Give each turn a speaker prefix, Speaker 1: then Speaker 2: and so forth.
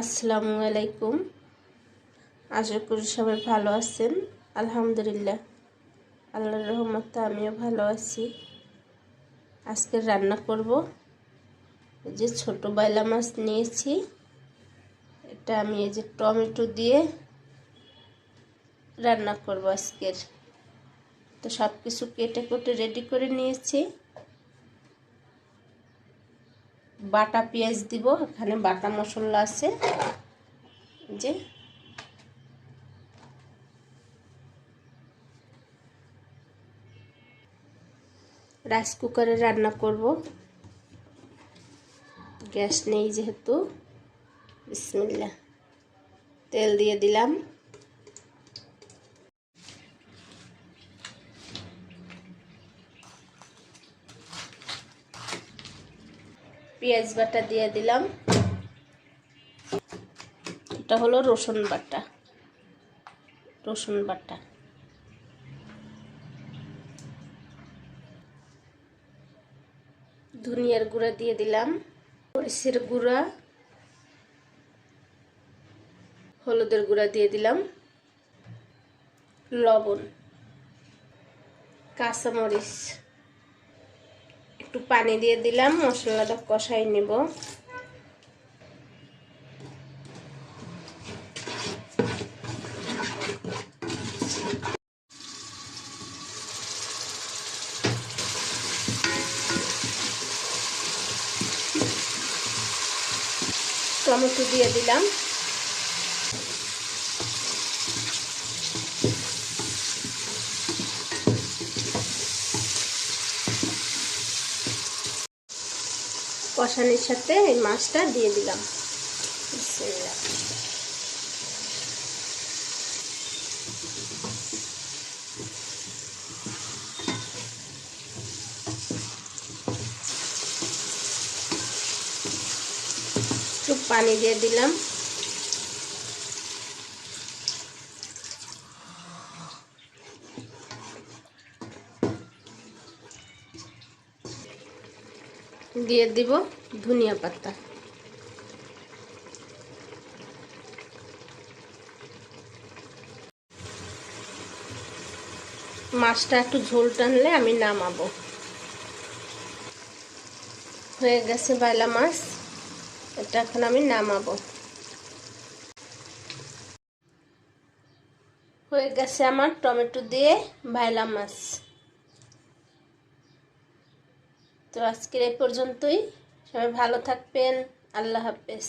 Speaker 1: আসসালামু আলাইকুম। আশা করি সবাই ভালো আছেন। আলহামদুলিল্লাহ। আল্লাহর রহমতে আমিও ভালো আছি। আজকে রান্না করব। এই যে ছোট বাইলা মাছ নিয়েছি। এটা আমি এই যে টমেটো দিয়ে রান্না করব আজকের। তো সব কিছু কেটে কুটে রেডি করে নিয়েছি। বাটা পেঁয়াজ দিব, এখানে বাটা মশলা আছে। যে। রাইস কুকারে রান্না করব। গ্যাস নেই যেহেতু। বিসমিল্লা তেল দিয়ে দিলাম। পেঁয়াজ বাটা দিয়ে দিলাম। এটা হলো রসুন বাটা। রসুন বাটা। ধনিয়ার গুঁড়া দিয়ে দিলাম। মরিচের গুঁড়া। হলুদের গুঁড়া দিয়ে দিলাম। লবণ। কাঁচামরিচ। একটু পানি দিয়ে দিলাম মশলাটা কষাই নেব। টমেটো দিয়ে দিলাম। কষানির সাথে এই মাছটা দিয়ে দিলাম। একটু পানি দিয়ে দিলাম। দিয়ে দিব ধনিয়া পাতা। মাছটা একটু ঝোল টানলে আমি নামাবো। হয়ে গেছে বাইলা মাছ, এটা এখন আমি নামাবো। হয়ে গেছে আমার টমেটো দিয়ে বাইলা মাছ। তো আজকের এ পর্যন্তই। সবাই ভালো থাকবেন। আল্লাহ হাফেজ।